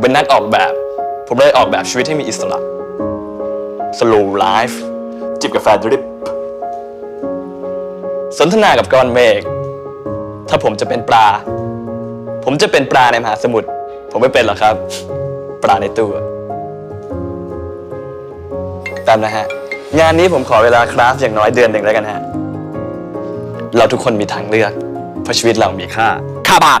ผมเป็นนักออกแบบ ผมเลยออกแบบชีวิตให้มีอิสระ slow life จิบกาแฟดริป สนทนากับก้อนเมฆ ถ้าผมจะเป็นปลา ผมจะเป็นปลาในมหาสมุทร ผมไม่เป็นหรอกครับ ปลาในตู้ตามนะฮะ งานนี้ผมขอเวลาคราฟอย่างน้อยเดือนหนึ่งแล้วกันฮะ เราทุกคนมีทางเลือก เพราะชีวิตเรามีค่า ค่าบ้าน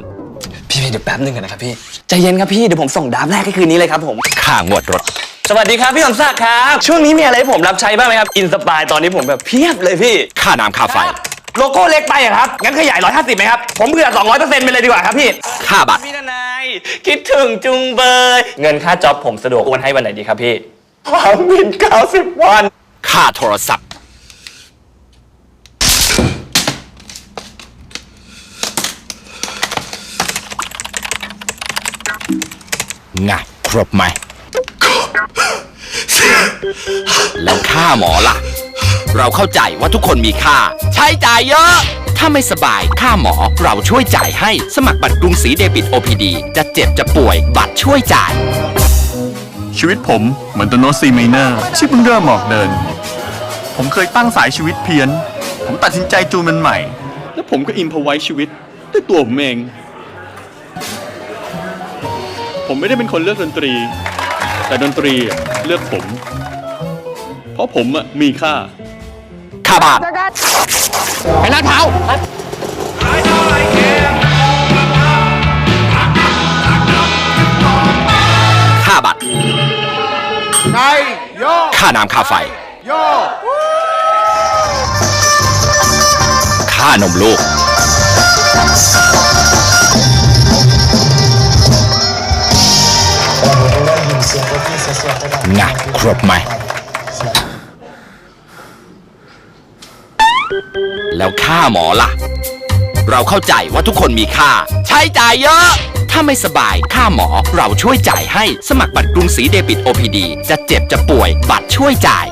พี่พี่เดี๋ยวแป๊บนึงกันนะครับพี่ ใจเย็นครับพี่ เดี๋ยวผมส่งดาบแรกให้คืนนี้เลยครับผมค่างวดรถ สวัสดีครับพี่สมศักดิ์ครับ ช่วงนี้มีอะไรให้ผมรับใช้บ้างไหมครับ อินสปายตอนนี้ผมแบบเพียบเลยพี่ ค่าน้ำค่าไฟ โลโก้เล็กไปอะครับ งั้นขยาย 150ไหมครับ ผมเผื่อ200%ไปเลยดีกว่าครับพี่ ค่าบัตร พี่ทนายคิดถึงจุงเบย เงินค่าจ็อบผมสะดวกโอนให้วันไหนดีครับพี่สามหมื่นเก้าสิบวัน ค่าโทรศัพท์ งะครบไหม แล้วค่าหมอล่ะ เราเข้าใจว่าทุกคนมีค่า ใช้จ่ายเยอะ ถ้าไม่สบายค่าหมอเราช่วยจ่ายให้สมัครบัตรกรุงศรีเดบิต OPD จะเจ็บจะป่วยบัตรช่วยจ่าย ชีวิตผมเหมือนตัวโน้ตซีไมเนอร์ที่เพิ่งเริ่มออกเดิน ผมเคยตั้งสายชีวิตเพี้ยน ผมตัดสินใจจูนมันใหม่ แล้วผมก็อินพอไว้ชีวิตด้วยตัวผมเอง ผมไม่ได้เป็นคนเลือกดนตรี แต่ดนตรีอะเลือกผม เพราะผมอะมีค่าค่าบ้านไปลาดเท้าค่าบัตรไงโยค่าน้ำค่าไฟโยค่านมลูก งะครบไหม แล้วค่าหมอล่ะ เราเข้าใจว่าทุกคนมีค่า ใช้จ่ายเยอะ ถ้าไม่สบายค่าหมอเราช่วยจ่ายให้สมัครบัตรกรุงศรีเดบิต OPD จะเจ็บจะป่วย บัตรช่วยจ่าย